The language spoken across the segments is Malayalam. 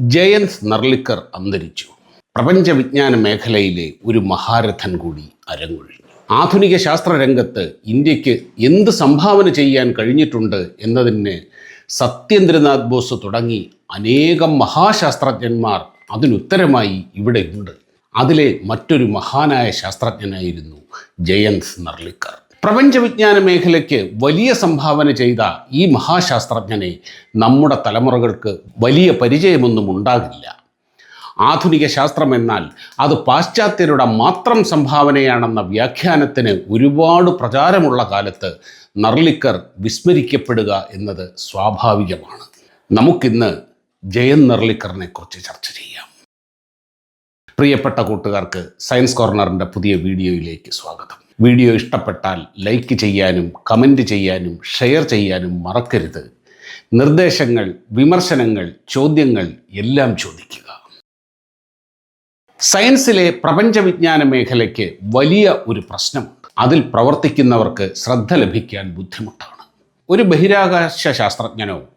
ജയന്ത് നർലിക്കർ അന്തരിച്ചു. പ്രപഞ്ച വിജ്ഞാന മേഖലയിലെ ഒരു മഹാരഥൻ കൂടി അരങ്ങൊഴിഞ്ഞു. ആധുനിക ശാസ്ത്രരംഗത്ത് ഇന്ത്യയ്ക്ക് എന്ത് സംഭാവന ചെയ്യാൻ കഴിഞ്ഞിട്ടുണ്ട് എന്നതിന് സത്യേന്ദ്രനാഥ് ബോസ് തുടങ്ങി അനേകം മഹാശാസ്ത്രജ്ഞന്മാർ അതിനുത്തരമായി ഇവിടെയുണ്ട്. അതിലെ മറ്റൊരു മഹാനായ ശാസ്ത്രജ്ഞനായിരുന്നു ജയന്ത് നർലിക്കർ. പ്രപഞ്ചവിജ്ഞാന മേഖലയ്ക്ക് വലിയ സംഭാവന ചെയ്ത ഈ മഹാശാസ്ത്രജ്ഞനെ നമ്മുടെ തലമുറകൾക്ക് വലിയ പരിചയമൊന്നും ഉണ്ടാകില്ല. ആധുനിക ശാസ്ത്രം എന്നാൽ അത് പാശ്ചാത്യരുടെ മാത്രം സംഭാവനയാണെന്ന വ്യാഖ്യാനത്തിന് ഒരുപാട് പ്രചാരമുള്ള കാലത്ത് നർലിക്കർ വിസ്മരിക്കപ്പെടുക എന്നത് സ്വാഭാവികമാണ്. നമുക്കിന്ന് ജയൻ നർലിക്കറിനെ കുറിച്ച് ചർച്ച ചെയ്യാം. പ്രിയപ്പെട്ട കൂട്ടുകാർക്ക് സയൻസ് കോർണറിന്റെ പുതിയ വീഡിയോയിലേക്ക് സ്വാഗതം. വീഡിയോ ഇഷ്ടപ്പെട്ടാൽ ലൈക്ക് ചെയ്യാനും കമന്റ് ചെയ്യാനും ഷെയർ ചെയ്യാനും മറക്കരുത്. നിർദ്ദേശങ്ങൾ വിമർശനങ്ങൾ ചോദ്യങ്ങൾ എല്ലാം ചോദിക്കുക. സയൻസിലെ പ്രപഞ്ചവിജ്ഞാന മേഖലയ്ക്ക് വലിയ ഒരു പ്രശ്നമുണ്ട്. അതിൽ പ്രവർത്തിക്കുന്നവർക്ക് ശ്രദ്ധ ലഭിക്കാൻ ബുദ്ധിമുട്ടാണ്. ഒരു ബഹിരാകാശ ശാസ്ത്രജ്ഞനോ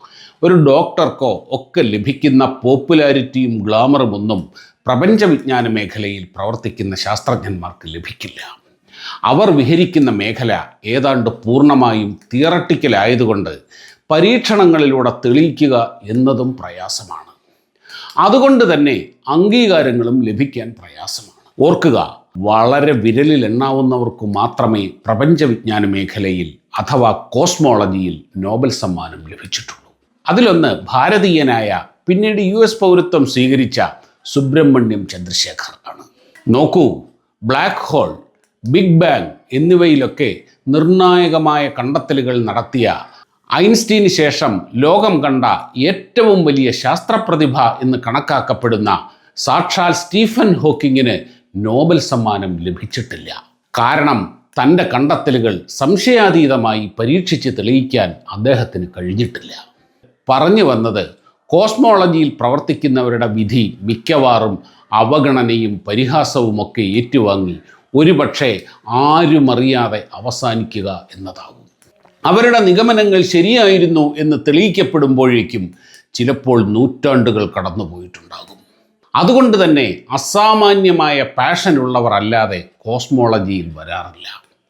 ഒരു ഡോക്ടർക്കോ ഒക്കെ ലഭിക്കുന്ന പോപ്പുലാരിറ്റിയും ഗ്ലാമറും ഒന്നും പ്രപഞ്ചവിജ്ഞാന മേഖലയിൽ പ്രവർത്തിക്കുന്ന ശാസ്ത്രജ്ഞന്മാർക്ക് ലഭിക്കില്ല. അവർ വിഹരിക്കുന്ന മേഖല ഏതാണ്ട് പൂർണമായും തിയറട്ടിക്കലായതുകൊണ്ട് പരീക്ഷണങ്ങളിലൂടെ തെളിയിക്കുക എന്നതും പ്രയാസമാണ്. അതുകൊണ്ട് തന്നെ അംഗീകാരങ്ങളും ലഭിക്കാൻ പ്രയാസമാണ്. ഓർക്കുക വളരെ വിരലിൽ എണ്ണാവുന്നവർക്ക് മാത്രമേ പ്രപഞ്ചവിജ്ഞാന മേഖലയിൽ അഥവാ കോസ്മോളജിയിൽ നോബൽ സമ്മാനം ലഭിച്ചിട്ടുള്ളൂ. അതിലൊന്ന് ഭാരതീയനായ പിന്നീട് യു എസ് പൗരത്വം സ്വീകരിച്ച സുബ്രഹ്മണ്യം ചന്ദ്രശേഖർ ആണ്. നോക്കൂ ബ്ലാക്ക് ഹോൾ ബിഗ് ബാങ് എന്നിവയിലൊക്കെ നിർണായകമായ കണ്ടെത്തലുകൾ നടത്തിയ ഐൻസ്റ്റീന് ശേഷം ലോകം കണ്ട ഏറ്റവും വലിയ ശാസ്ത്രപ്രതിഭ എന്ന് കണക്കാക്കപ്പെടുന്ന സാക്ഷാൽ സ്റ്റീഫൻ ഹോക്കിങ്ങിന് നോബൽ സമ്മാനം ലഭിച്ചിട്ടില്ല. കാരണം തന്റെ കണ്ടെത്തലുകൾ സംശയാതീതമായി പരീക്ഷിച്ച് തെളിയിക്കാൻ അദ്ദേഹത്തിന് കഴിഞ്ഞിട്ടില്ല. പറഞ്ഞു വന്നത് കോസ്മോളജിയിൽ പ്രവർത്തിക്കുന്നവരുടെ വിധി മിക്കവാറും അവഗണനയും പരിഹാസവുമൊക്കെ ഏറ്റുവാങ്ങി ഒരുപക്ഷെ ആരുമറിയാതെ അവസാനിക്കുക എന്നതാകും. അവരുടെ നിഗമനങ്ങൾ ശരിയായിരുന്നു എന്ന് തെളിയിക്കപ്പെടുമ്പോഴേക്കും ചിലപ്പോൾ നൂറ്റാണ്ടുകൾ കടന്നുപോയിട്ടുണ്ടാകും. അതുകൊണ്ട് തന്നെ അസാമാന്യമായ പാഷനുള്ളവർ അല്ലാതെ കോസ്മോളജിയിൽ വരാറില്ല.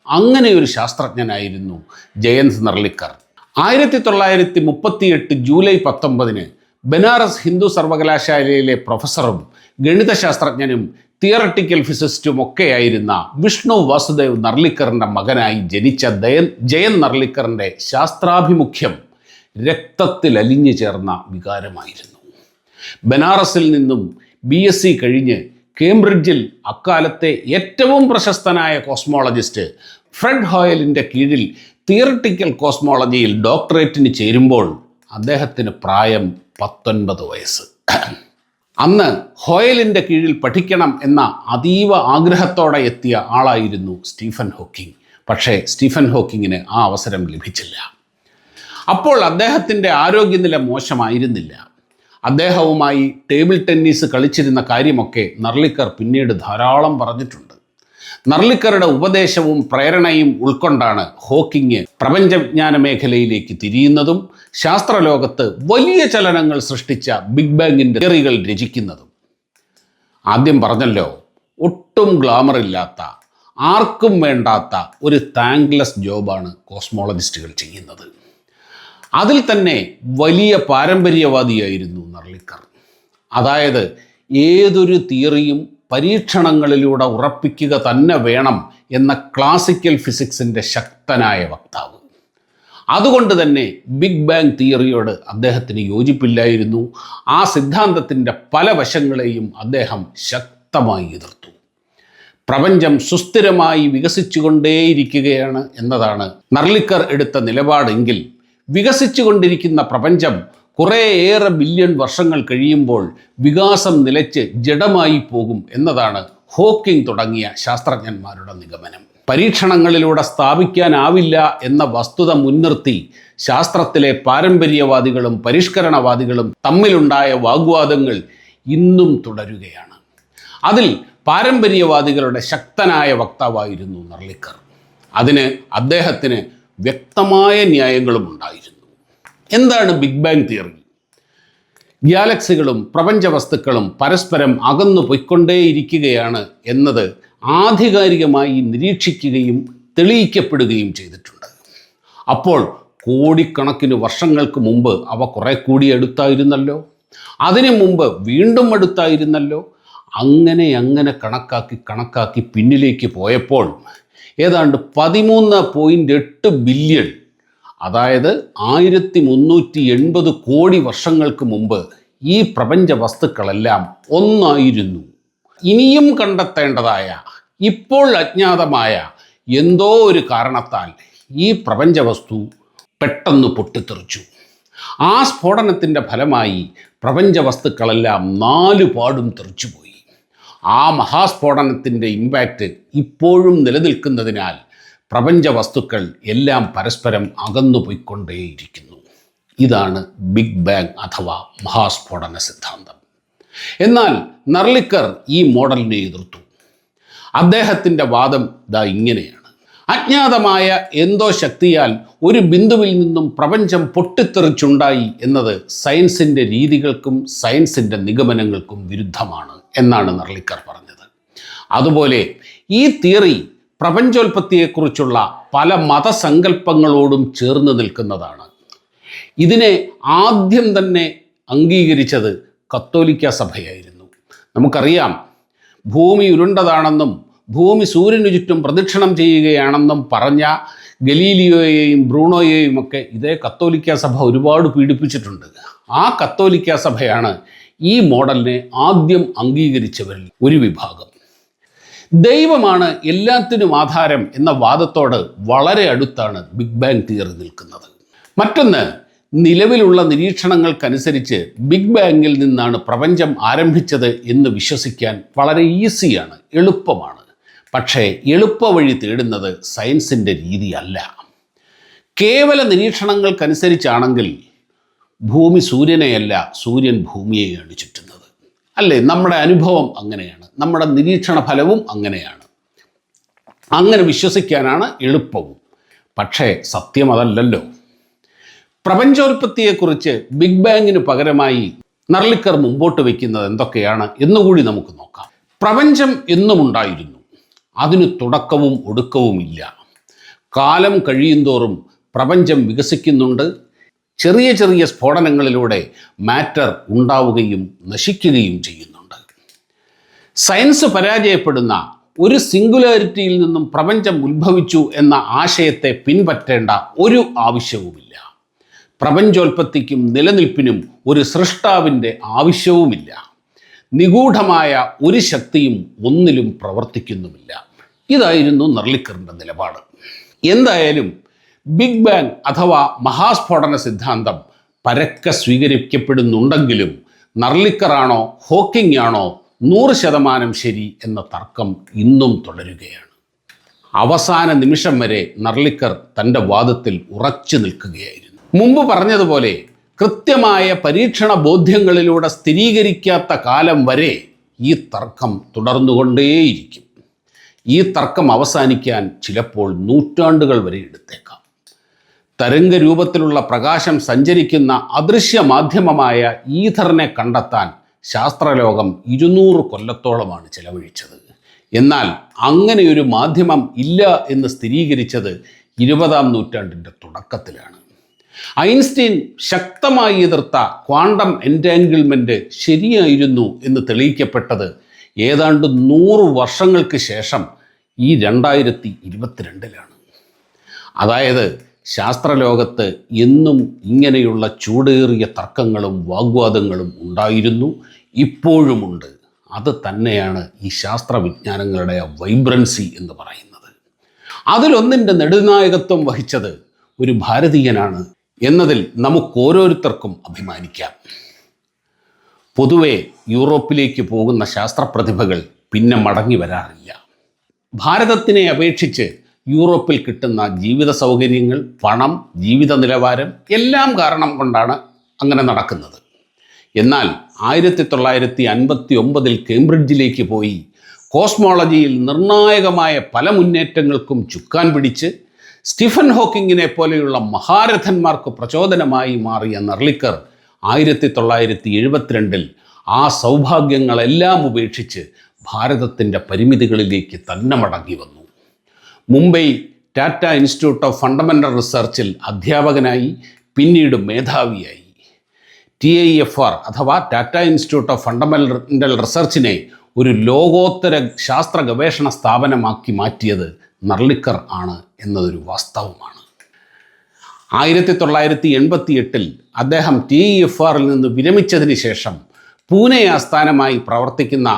അങ്ങനെ ഒരു ശാസ്ത്രജ്ഞനായിരുന്നു ജയന്ത് നർലിക്കർ ആയിരത്തി തൊള്ളായിരത്തി മുപ്പത്തിയെട്ട് ജൂലൈ പത്തൊമ്പതിന് ബനാറസ് ഹിന്ദു സർവകലാശാലയിലെ പ്രൊഫസറും ഗണിതശാസ്ത്രജ്ഞനും തിയറട്ടിക്കൽ ഫിസിസ്റ്റും ഒക്കെയായിരുന്ന വിഷ്ണു വാസുദേവ് നർലിക്കറിന്റെ മകനായി ജനിച്ച ദയൻ ജയൻ നർലിക്കറിന്റെ ശാസ്ത്രാഭിമുഖ്യം രക്തത്തിൽ അലിഞ്ഞു ചേർന്ന വികാരമായിരുന്നു. ബനാറസിൽ നിന്നും ബി എസ് സി കഴിഞ്ഞ് കേംബ്രിഡ്ജിൽ അക്കാലത്തെ ഏറ്റവും പ്രശസ്തനായ കോസ്മോളജിസ്റ്റ് ഫ്രെഡ് ഹോയലിന്റെ കീഴിൽ തിയറട്ടിക്കൽ കോസ്മോളജിയിൽ ഡോക്ടറേറ്റിന് ചേരുമ്പോൾ അദ്ദേഹത്തിന് പ്രായം പത്തൊൻപത് വയസ്സ്. അന്ന് ഹോയലിന്റെ കീഴിൽ പഠിക്കണം എന്ന അതീവ ആഗ്രഹത്തോടെ എത്തിയ ആളായിരുന്നു സ്റ്റീഫൻ ഹോക്കിംഗ്. പക്ഷേ സ്റ്റീഫൻ ഹോക്കിങ്ങിന് ആ അവസരം ലഭിച്ചില്ല. അപ്പോൾ അദ്ദേഹത്തിന്റെ ആരോഗ്യനില മോശമായിരുന്നില്ല. അദ്ദേഹവുമായി ടേബിൾ ടെന്നീസ് കളിച്ചിരുന്ന കാര്യമൊക്കെ നർലിക്കർ പിന്നീട് ധാരാളം പറഞ്ഞിട്ടുണ്ട്. നർലിക്കറുടെ ഉപദേശവും പ്രേരണയും ഉൾക്കൊണ്ടാണ് ഹോക്കിങ് പ്രപഞ്ചവിജ്ഞാന മേഖലയിലേക്ക് തിരിയുന്നതും ശാസ്ത്രലോകത്ത് വലിയ ചലനങ്ങൾ സൃഷ്ടിച്ച ബിഗ് ബാങ്ങിന്റെ തിയറികൾ രചിക്കുന്നതും. ആദ്യം പറഞ്ഞല്ലോ ഒട്ടും ഗ്ലാമർ ഇല്ലാത്ത ആർക്കും വേണ്ടാത്ത ഒരു താങ്ക്ലെസ് ജോബാണ് കോസ്മോളജിസ്റ്റുകൾ ചെയ്യുന്നത്. അതിൽ തന്നെ വലിയ പാരമ്പര്യവാദിയായിരുന്നു നർലിക്കർ. അതായത് ഏതൊരു തിയറിയും പരീക്ഷണങ്ങളിലൂടെ ഉറപ്പിക്കുക തന്നെ വേണം എന്ന ക്ലാസിക്കൽ ഫിസിക്സിന്റെ ശക്തനായ വക്താവ്. അതുകൊണ്ട് തന്നെ ബിഗ് ബാങ് തിയറിയോട് അദ്ദേഹത്തിന് യോജിപ്പില്ലായിരുന്നു. ആ സിദ്ധാന്തത്തിന്റെ പല വശങ്ങളെയും അദ്ദേഹം ശക്തമായി എതിർത്തു. പ്രപഞ്ചം സുസ്ഥിരമായി വികസിച്ചുകൊണ്ടേയിരിക്കുകയാണ് എന്നതാണ് നർലിക്കർ എടുത്ത നിലപാടെങ്കിൽ വികസിച്ചുകൊണ്ടിരിക്കുന്ന പ്രപഞ്ചം കുറേയേറെ ബില്യൺ വർഷങ്ങൾ കഴിയുമ്പോൾ വികാസം നിലച്ച് ജഡമായി പോകും എന്നതാണ് ഹോക്കിംഗ് തുടങ്ങിയ ശാസ്ത്രജ്ഞന്മാരുടെ നിഗമനം. പരീക്ഷണങ്ങളിലൂടെ സ്ഥാപിക്കാനാവില്ല എന്ന വസ്തുത മുൻനിർത്തി ശാസ്ത്രത്തിലെ പാരമ്പര്യവാദികളും പരിഷ്കരണവാദികളും തമ്മിലുണ്ടായ വാഗ്വാദങ്ങൾ ഇന്നും തുടരുകയാണ്. അതിൽ പാരമ്പര്യവാദികളുടെ ശക്തനായ വക്താവായിരുന്നു നർളിക്കർ. അതിന് അദ്ദേഹത്തിന് വ്യക്തമായ ന്യായങ്ങളും ഉണ്ടായിരുന്നു എന്താണ് ബിഗ് ബാങ് തിയറി? ഗ്യാലക്സികളും പ്രപഞ്ച വസ്തുക്കളും പരസ്പരം അകന്നു പൊയ്ക്കൊണ്ടേയിരിക്കുകയാണ് എന്നത് ആധികാരികമായി നിരീക്ഷിക്കുകയും തെളിയിക്കപ്പെടുകയും ചെയ്തിട്ടുണ്ട്. അപ്പോൾ കോടിക്കണക്കിന് വർഷങ്ങൾക്ക് മുമ്പ് അവ കുറെ കൂടി അടുത്തായിരുന്നല്ലോ? അതിനു മുമ്പ് വീണ്ടും അടുത്തായിരുന്നല്ലോ? അങ്ങനെ അങ്ങനെ കണക്കാക്കി കണക്കാക്കി പിന്നിലേക്ക് പോയപ്പോൾ ഏതാണ്ട് പതിമൂന്ന് പോയിന്റ് എട്ട് ബില്യൺ അതായത് ആയിരത്തി മുന്നൂറ്റി എൺപത് കോടി വർഷങ്ങൾക്ക് മുമ്പ് ഈ പ്രപഞ്ച വസ്തുക്കളെല്ലാം ഒന്നായിരുന്നു. ഇനിയും കണ്ടെത്തേണ്ടതായ ഇപ്പോൾ അജ്ഞാതമായ എന്തോ ഒരു കാരണത്താൽ ഈ പ്രപഞ്ച വസ്തു പെട്ടെന്ന് പൊട്ടിത്തെറിച്ചു. ആ സ്ഫോടനത്തിന്റെ ഫലമായി പ്രപഞ്ച വസ്തുക്കളെല്ലാം നാലു പാടും തെറിച്ചുപോയി. ആ മഹാസ്ഫോടനത്തിന്റെ ഇമ്പാക്റ്റ് ഇപ്പോഴും നിലനിൽക്കുന്നതിനാൽ പ്രപഞ്ച വസ്തുക്കൾ എല്ലാം പരസ്പരം അകന്നു പോയിക്കൊണ്ടേയിരിക്കുന്നു ഇതാണ് ബിഗ് ബാങ് അഥവാ മഹാസ്ഫോടന സിദ്ധാന്തം. എന്നാൽ നർലിക്കർ ഈ മോഡലിനെ എതിർത്തു. അദ്ദേഹത്തിന്റെ വാദം ഇതാ ഇങ്ങനെയാണ്. അജ്ഞാതമായ എന്തോ ശക്തിയാൽ ഒരു ബിന്ദുവിൽ നിന്നും പ്രപഞ്ചം പൊട്ടിത്തെറിച്ചുണ്ടായി എന്നത് സയൻസിന്റെ രീതികൾക്കും സയൻസിന്റെ നിഗമനങ്ങൾക്കും വിരുദ്ധമാണ് എന്നാണ് നർലിക്കർ പറഞ്ഞത്. അതുപോലെ ഈ തിയറി പ്രപഞ്ചോൽപത്തിയെക്കുറിച്ചുള്ള പല മതസങ്കല്പങ്ങളോടും ചേർന്ന് നിൽക്കുന്നതാണ്. ഇതിനെ ആദ്യം തന്നെ അംഗീകരിച്ചത് കത്തോലിക്ക സഭയായിരുന്നു. നമുക്കറിയാം ഭൂമി ഉരുണ്ടതാണെന്നും ഭൂമി സൂര്യനു ചുറ്റും പ്രദക്ഷിണം ചെയ്യുകയാണെന്നും പറഞ്ഞ ഗലീലിയോയെയും ബ്രൂണോയെയും ഒക്കെ ഇതേ കത്തോലിക്ക സഭ ഒരുപാട് പീഡിപ്പിച്ചിട്ടുണ്ട്. ആ കത്തോലിക്ക സഭയാണ് ഈ മോഡലിനെ ആദ്യം അംഗീകരിച്ചവരിൽ ഒരു വിഭാഗം. ദൈവമാണ് എല്ലാത്തിനും ആധാരം എന്ന വാദത്തോട് വളരെ അടുത്താണ് ബിഗ് ബാങ് തിയറി നിൽക്കുന്നത്. മറ്റൊന്ന് നിലവിലുള്ള നിരീക്ഷണങ്ങൾക്കനുസരിച്ച് ബിഗ് ബാങ്ങിൽ നിന്നാണ് പ്രപഞ്ചം ആരംഭിച്ചത് എന്ന് വിശ്വസിക്കാൻ വളരെ ഈസിയാണ് എളുപ്പമാണ്. പക്ഷേ എളുപ്പവഴി തേടുന്നത് സയൻസിന്റെ രീതിയല്ല. കേവല നിരീക്ഷണങ്ങൾക്കനുസരിച്ചാണെങ്കിൽ ഭൂമി സൂര്യനെയല്ല സൂര്യൻ ഭൂമിയെയാണ് ചുറ്റുന്നത്. അല്ലേ? നമ്മുടെ അനുഭവം അങ്ങനെയാണ്. നമ്മുടെ നിരീക്ഷണ ഫലവും അങ്ങനെയാണ്. അങ്ങനെ വിശ്വസിക്കാനാണ് എളുപ്പവും. പക്ഷേ സത്യം അതല്ലല്ലോ. പ്രപഞ്ചോൽപത്തിയെക്കുറിച്ച് ബിഗ് ബാങ്ങിന് പകരമായി നർലിക്കർ മുമ്പോട്ട് വയ്ക്കുന്നത് എന്തൊക്കെയാണ് എന്നുകൂടി നമുക്ക് നോക്കാം. പ്രപഞ്ചം എന്നും ഉണ്ടായിരുന്നു. അതിന് തുടക്കവും ഒടുക്കവുമില്ല. കാലം കഴിയുന്തോറും പ്രപഞ്ചം വികസിക്കുന്നുണ്ട്. ചെറിയ ചെറിയ സ്ഫോടനങ്ങളിലൂടെ മാറ്റർ ഉണ്ടാവുകയും നശിക്കുകയും ചെയ്യുന്നുണ്ട്. സയൻസ് പരാജയപ്പെടുന്ന ഒരു സിംഗുലാരിറ്റിയിൽ നിന്നും പ്രപഞ്ചം ഉത്ഭവിച്ചു എന്ന ആശയത്തെ പിൻപറ്റേണ്ട ഒരു ആവശ്യവുമില്ല. പ്രപഞ്ചോൽപത്തിക്കും നിലനിൽപ്പിനും ഒരു സൃഷ്ടാവിന്റെ ആവശ്യവുമില്ല. നിഗൂഢമായ ഒരു ശക്തിയും ഒന്നിലും പ്രവർത്തിക്കുന്നുമില്ല. ഇതായിരുന്നു നർലിക്കറിന്റെ നിലപാട്. എന്തായാലും ബിഗ് ബാങ് അഥവാ മഹാസ്ഫോടന സിദ്ധാന്തം പരക്കെ സ്വീകരിക്കപ്പെടുന്നുണ്ടെങ്കിലും നർലിക്കറാണോ ഹോക്കിംഗ് ആണോ നൂറ് ശതമാനം ശരി എന്ന തർക്കം ഇന്നും തുടരുകയാണ്. അവസാന നിമിഷം വരെ നർലിക്കർ തന്റെ വാദത്തിൽ ഉറച്ചു നിൽക്കുകയായിരുന്നു. മുമ്പ് പറഞ്ഞതുപോലെ കൃത്യമായ പരീക്ഷണ ബോധ്യങ്ങളിലൂടെ സ്ഥിരീകരിക്കാത്ത കാലം വരെ ഈ തർക്കം തുടർന്നുകൊണ്ടേയിരിക്കും. ഈ തർക്കം അവസാനിക്കാൻ ചിലപ്പോൾ നൂറ്റാണ്ടുകൾ വരെ എടുത്തേക്കാം. തരംഗ രൂപത്തിലുള്ള പ്രകാശം സഞ്ചരിക്കുന്ന അദൃശ്യ മാധ്യമമായ ഈഥറിനെ കണ്ടെത്താൻ ശാസ്ത്രലോകം ഇരുന്നൂറ് കൊല്ലത്തോളമാണ് ചെലവഴിച്ചത്. എന്നാൽ അങ്ങനെയൊരു മാധ്യമം ഇല്ല എന്ന് സ്ഥിരീകരിച്ചത് ഇരുപതാം നൂറ്റാണ്ടിന്റെ തുടക്കത്തിലാണ്. ഐൻസ്റ്റീൻ ശക്തമായി എതിർത്ത ക്വാണ്ടം എന്റാങ്കിൾമെന്റ് ശരിയായിരുന്നു എന്ന് തെളിയിക്കപ്പെട്ടത് ഏതാണ്ട് നൂറ് വർഷങ്ങൾക്ക് ശേഷം ഈ രണ്ടായിരത്തി ഇരുപത്തിരണ്ടിലാണ്. അതായത് ശാസ്ത്രലോകത്ത് എന്നും ഇങ്ങനെയുള്ള ചൂടേറിയ തർക്കങ്ങളും വാഗ്വാദങ്ങളും ഉണ്ടായിരുന്നു ഇപ്പോഴുമുണ്ട്. അത് തന്നെയാണ് ഈ ശാസ്ത്രവിജ്ഞാനങ്ങളുടെ വൈബ്രൻസി എന്ന് പറയുന്നത്. അതിലൊന്നിന്റെ നെടുനായകത്വം വഹിച്ചത് ഒരു ഭാരതീയനാണ് എന്നതിൽ നമുക്ക് ഓരോരുത്തർക്കും അഭിമാനിക്കാം. പൊതുവെ യൂറോപ്പിലേക്ക് പോകുന്ന ശാസ്ത്രപ്രതിഭകൾ പിന്നെ മടങ്ങി വരാറില്ല. ഭാരതത്തിനെ അപേക്ഷിച്ച് യൂറോപ്പിൽ കിട്ടുന്ന ജീവിത സൗകര്യങ്ങൾ പണം ജീവിത നിലവാരം എല്ലാം കാരണം കൊണ്ടാണ് അങ്ങനെ നടക്കുന്നത്. എന്നാൽ ആയിരത്തി തൊള്ളായിരത്തി അൻപത്തി ഒമ്പതിൽ കേംബ്രിഡ്ജിലേക്ക് പോയി കോസ്മോളജിയിൽ നിർണായകമായ പല മുന്നേറ്റങ്ങൾക്കും ചുക്കാൻ പിടിച്ച് സ്റ്റീഫൻ ഹോക്കിങ്ങിനെ പോലെയുള്ള മഹാരഥന്മാർക്ക് പ്രചോദനമായി മാറിയ നർലിക്കർ ആയിരത്തി തൊള്ളായിരത്തി എഴുപത്തിരണ്ടിൽ ആ സൗഭാഗ്യങ്ങളെല്ലാം ഉപേക്ഷിച്ച് ഭാരതത്തിന്റെ പരിമിതികളിലേക്ക് തന്നെ മടങ്ങി വന്നു. Mumbai Tata institute of fundamental റിസർച്ചിൽ അധ്യാപകനായി പിന്നീട് മേധാവിയായി. ടി ഐ എഫ് ആർ അഥവാ ടാറ്റ ഇൻസ്റ്റിറ്റ്യൂട്ട് ഓഫ് ഫണ്ടമെന്റൽ റിസർച്ചിനെ ഒരു ലോകോത്തര ശാസ്ത്ര ഗവേഷണ സ്ഥാപനമാക്കി മാറ്റിയത് നർലിക്കർ ആണ് എന്നതൊരു വാസ്തവമാണ്. ആയിരത്തി തൊള്ളായിരത്തി എൺപത്തി എട്ടിൽ അദ്ദേഹം ടി ഇ എഫ് ആറിൽ നിന്ന് വിരമിച്ചതിന് ശേഷം പൂനെ ആസ്ഥാനമായി പ്രവർത്തിക്കുന്ന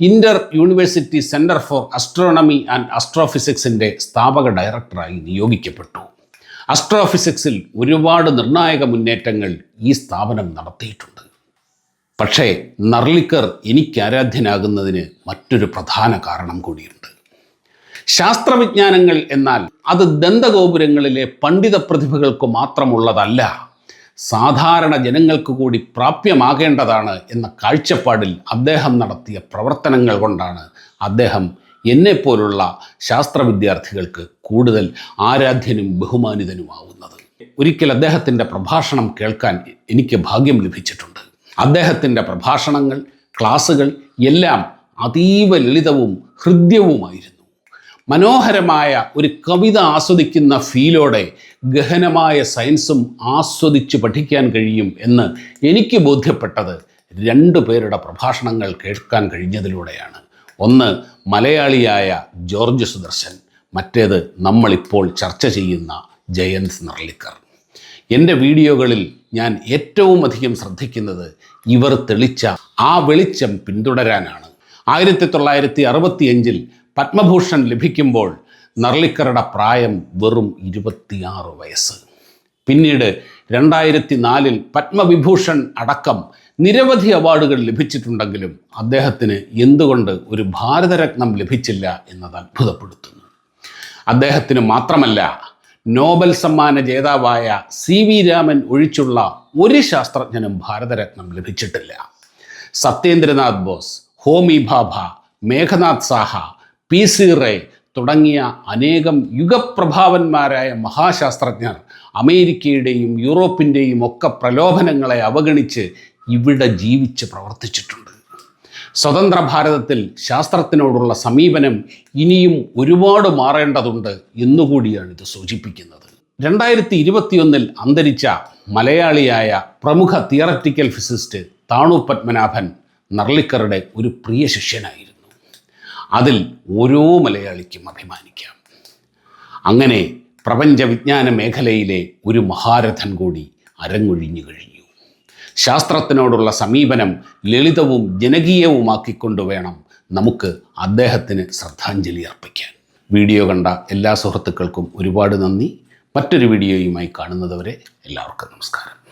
inter university centre for astronomy and അസ്ട്രോഫിസിക്സിന്റെ സ്ഥാപക ഡയറക്ടറായി നിയോഗിക്കപ്പെട്ടു. അസ്ട്രോഫിസിക്സിൽ ഒരുപാട് നിർണായക മുന്നേറ്റങ്ങൾ ഈ സ്ഥാപനം നടത്തിയിട്ടുണ്ട്. പക്ഷേ നർലിക്കർ എനിക്ക് ആരാധ്യനാകുന്നതിന് മറ്റൊരു പ്രധാന കാരണം കൂടിയുണ്ട്. ശാസ്ത്രവിജ്ഞാനങ്ങൾ എന്നാൽ അത് ദന്തഗോപുരങ്ങളിലെ പണ്ഡിത പ്രതിഭകൾക്ക് മാത്രമുള്ളതല്ല. സാധാരണ ജനങ്ങൾക്ക് കൂടി പ്രാപ്യമാകേണ്ടതാണ് എന്ന കാഴ്ചപ്പാടിൽ അദ്ദേഹം നടത്തിയ പ്രവർത്തനങ്ങൾ കൊണ്ടാണ് അദ്ദേഹം എന്നെപ്പോലുള്ള ശാസ്ത്ര വിദ്യാർത്ഥികൾക്ക് കൂടുതൽ ആരാധ്യനും ബഹുമാനിതനുമാവുന്നത്. ഒരിക്കൽ അദ്ദേഹത്തിന്റെ പ്രഭാഷണം കേൾക്കാൻ എനിക്ക് ഭാഗ്യം ലഭിച്ചിട്ടുണ്ട്. അദ്ദേഹത്തിന്റെ പ്രഭാഷണങ്ങൾ ക്ലാസ്സുകൾ എല്ലാം അതീവ ലളിതവും ഹൃദ്യവുമായിരുന്നു. മനോഹരമായ ഒരു കവിത ആസ്വദിക്കുന്ന ഫീലോടെ ഗഹനമായ സയൻസും ആസ്വദിച്ച് പഠിക്കാൻ കഴിയും എന്ന് എനിക്ക് ബോധ്യപ്പെട്ടത് രണ്ടു പേരുടെ പ്രഭാഷണങ്ങൾ കേൾക്കാൻ കഴിഞ്ഞതിലൂടെയാണ്. ഒന്ന് മലയാളിയായ ജോർജ് സുദർശൻ മറ്റേത് നമ്മളിപ്പോൾ ചർച്ച ചെയ്യുന്ന ജയന്ത് നർലിക്കർ എന്റെ വീഡിയോകളിൽ ഞാൻ ഏറ്റവും അധികം ശ്രദ്ധിക്കുന്നത് ഇവർ തെളിച്ച ആ വെളിച്ചം പിന്തുടരാനാണ്. ആയിരത്തി തൊള്ളായിരത്തി അറുപത്തിയഞ്ചിൽ പത്മഭൂഷൺ ലഭിക്കുമ്പോൾ നർലിക്കറുടെ പ്രായം വെറും ഇരുപത്തിയാറ് വയസ്സ്. പിന്നീട് രണ്ടായിരത്തി നാലിൽ പത്മവിഭൂഷൺ അടക്കം നിരവധി അവാർഡുകൾ ലഭിച്ചിട്ടുണ്ടെങ്കിലും അദ്ദേഹത്തിന് എന്തുകൊണ്ട് ഒരു ഭാരതരത്നം ലഭിച്ചില്ല എന്നത് അത്ഭുതപ്പെടുത്തുന്നു. അദ്ദേഹത്തിന് മാത്രമല്ല നോബൽ സമ്മാന ജേതാവായ സി വി രാമൻ ഒഴിച്ചുള്ള ഒരു ശാസ്ത്രജ്ഞനും ഭാരതരത്നം ലഭിച്ചിട്ടില്ല. സത്യേന്ദ്രനാഥ് ബോസ് ഹോമി ഭാഭ മേഘനാഥ് സാഹ പി സി റേ തുടങ്ങിയ അനേകം യുഗപ്രഭാവന്മാരായ മഹാശാസ്ത്രജ്ഞർ അമേരിക്കയുടെയും യൂറോപ്പിന്റെയും ഒക്കെ പ്രലോഭനങ്ങളെ അവഗണിച്ച് ഇവിടെ ജീവിച്ച് പ്രവർത്തിച്ചിട്ടുണ്ട്. സ്വതന്ത്ര ഭാരതത്തിൽ ശാസ്ത്രത്തിനോടുള്ള സമീപനം ഇനിയും ഒരുപാട് മാറേണ്ടതുണ്ട് എന്നുകൂടിയാണ് ഇത് സൂചിപ്പിക്കുന്നത്. രണ്ടായിരത്തി ഇരുപത്തിയൊന്നിൽ അന്തരിച്ച മലയാളിയായ പ്രമുഖ തിയററ്റിക്കൽ ഫിസിസ്റ്റ് താണു പത്മനാഭൻ നർലിക്കറുടെ ഒരു പ്രിയ ശിഷ്യനായിരുന്നു. അതിൽ ഓരോ മലയാളിക്കും അഭിമാനിക്കാം. അങ്ങനെ പ്രപഞ്ച വിജ്ഞാന മേഖലയിലെ ഒരു മഹാരഥൻ കൂടി അരങ്ങൊഴിഞ്ഞു കഴിഞ്ഞു. ശാസ്ത്രത്തിനോടുള്ള സമീപനം ലളിതവും ജനകീയവുമാക്കിക്കൊണ്ട് വേണം നമുക്ക് അദ്ദേഹത്തിന് ശ്രദ്ധാഞ്ജലി അർപ്പിക്കാൻ. വീഡിയോ കണ്ട എല്ലാ സുഹൃത്തുക്കൾക്കും ഒരുപാട് നന്ദി. മറ്റൊരു വീഡിയോയുമായി കാണുന്നതുവരെ എല്ലാവർക്കും നമസ്കാരം.